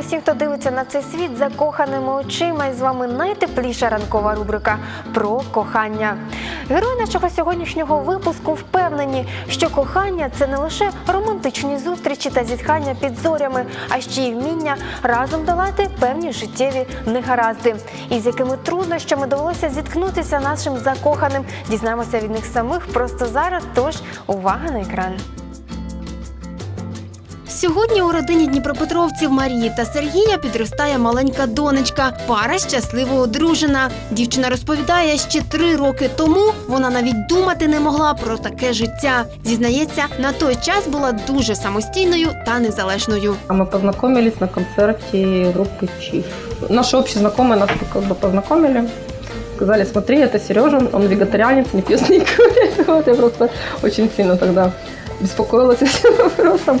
усім, хто дивиться на цей світ закоханими очима. І з вами найтепліша ранкова рубрика про кохання. Герої нашого сьогоднішнього випуску впевнені, що кохання це не лише романтичні зустрічі та зітхання під зорями, а ще й вміння разом долати певні життєві негаразди. І з якими труднощами довелося зіткнутися нашим закоханим. Дізнаємося від них самих просто зараз. Тож увага на екран. Сьогодні у родині Дніпропетровців Марії та Сергія підростає маленька донечка. Пара щасливо одружена. Дівчина розповідає, ще три роки тому вона навіть думати не могла про таке життя. Зізнається, на той час була дуже самостійною та незалежною. А Мы познакомились на концерте группы Чиф. Наши общие знакомые нас как бы познакомили. Сказали, смотри, это Сережа, он вегетарианец, не пьет не курит. Вот я просто очень сильно тогда беспокоилась этим вопросом.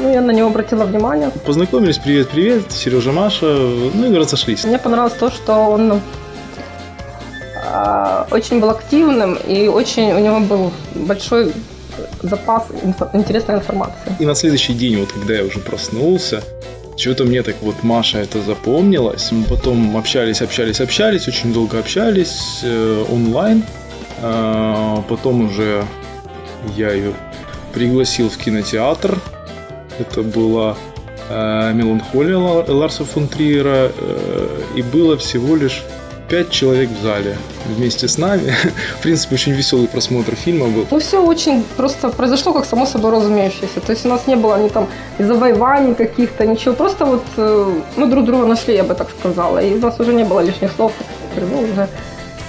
Ну, я на него обратила внимание. Познакомились, привет-привет, Сережа, Маша, ну и разошлись. Мне понравилось то, что он а, очень был активным и очень у него был большой запас инфо- интересной информации. И на следующий день, вот когда я уже проснулся, чего-то мне так вот Маша это запомнилось. Мы потом общались, общались, общались, очень долго общались э, онлайн. А, потом уже я ее пригласил в кинотеатр. Это была э, «Меланхолия» Ла- Ларса фон Триера. э, и было всего лишь пять человек в зале вместе с нами. В принципе, очень веселый просмотр фильма был. Ну, все очень просто произошло, как само собой разумеющееся. То есть у нас не было ни там ни завоеваний каких-то, ничего. Просто вот э, мы друг друга нашли, я бы так сказала. И у нас уже не было лишних слов. Ну, уже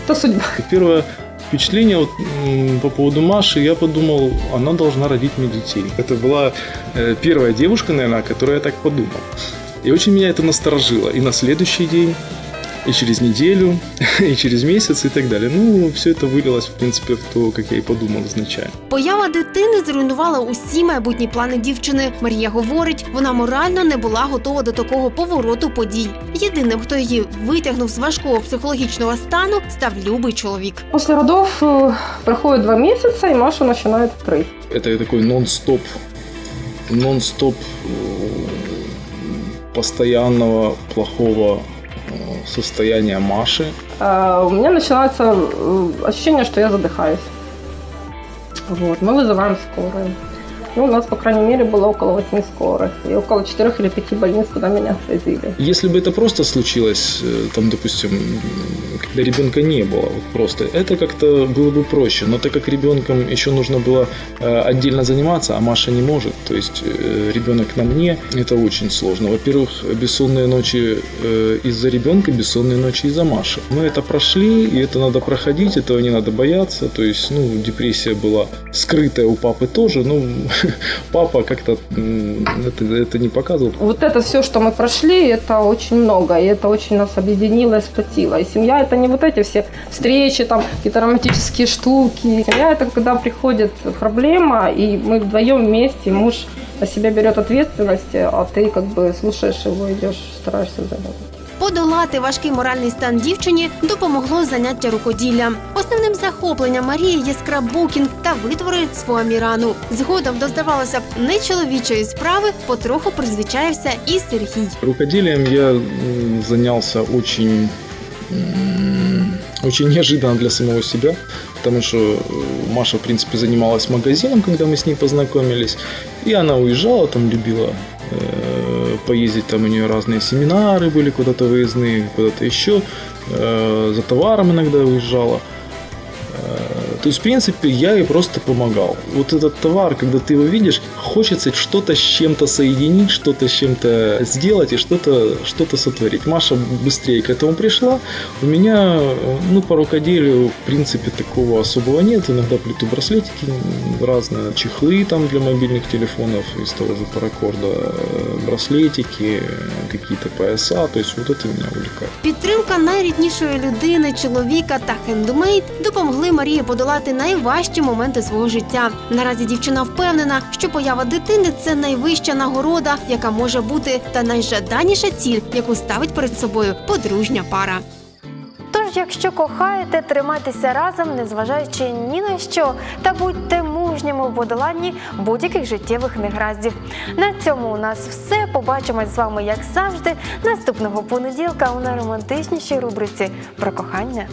это судьба. И Первое впечатление вот, м, по поводу Маши, я подумал, она должна родить мне детей. Это была э, первая девушка, наверное, о которой я так подумал. И очень меня это насторожило. И на следующий день, и через неделю, и через месяц, и так далее. Ну, все это вылилось, в принципе, в то, как я и подумал изначально. Поява дитини зруйнувала усі майбутні плани дівчини. Марія говорить, вона морально не була готова до такого повороту подій. Єдиним, хто її витягнув з важкого психологічного стану, став любий чоловік. После родов э, проходит два месяца, и Маша начинает крыть. Это такой нон-стоп, нон-стоп э, постоянного плохого э, состояния Маши. А, У меня начинается э, ощущение, что я задыхаюсь. Вот, мы вызываем скорую. Ну, у нас, по крайней мере, было около 8 скорых и около 4 или 5 больниц, куда меня свозили. Если бы это просто случилось, э, там, допустим, когда ребенка не было, вот просто, это как-то было бы проще. Но так как ребенком еще нужно было э, отдельно заниматься, а Маша не может, то есть э, ребенок на мне, это очень сложно. Во-первых, бессонные ночи из-за ребенка, бессонные ночи из-за Маши. Мы это прошли, и это надо проходить, этого не надо бояться. То есть, ну, депрессия была скрытая у папы тоже, ну, папа как-то это, это не показывал. Вот это все, что мы прошли, это очень много, и это очень нас объединило и сплотило. И семья это не вот эти все встречи, там какие-то романтические штуки. Семья это когда приходит проблема, и мы вдвоем вместе, муж на себя берет ответственность, а ты как бы слушаешь его, идешь, стараешься заботиться. Подолати важкий моральний стан дівчині допомогло заняття рукоділлям. Основним захопленням Марії є скраббукінг та витвори з фоамірану. Згодом до здавалося б нечоловічої справи потроху призвичаєвся і Сергій. Рукоделием я м, занялся очень, м, очень неожиданно для самого себя, потому что э, Маша, в принципе, занималась магазином, когда мы с ней познакомились, и она уезжала, там любила э, поездить, там у нее разные семинары были куда-то выездные, куда-то еще, э, за товаром иногда уезжала. Э, То есть, в принципе, я ей просто помогал. Вот этот товар, когда ты его видишь, хочется что-то с чем-то соединить, что-то с чем-то сделать и что-то что сотворить. Маша быстрее к этому пришла. У меня, э, ну, по рукоделию, в принципе, такого особого нет. Иногда плету браслетики разные, чехлы там для мобильных телефонов из того же паракорда, э, браслетики, э, какие-то пояса. То есть, вот это меня увлекает. Підтримка найріднішої людини, чоловіка та хендмейд допомогли Марії подолати найважчі моменти свого життя. Наразі дівчина впевнена, що поява дитини це найвища нагорода, яка може бути, та найжаданіша ціль, яку ставить перед собою подружня пара. Тож, якщо кохаєте, тримайтеся разом, незважаючи ні на що, та будьте мужніми в подоланні будь-яких життєвих негараздів. На цьому у нас все. Побачимось з вами, як завжди, наступного понеділка у найромантичнішій рубриці про кохання.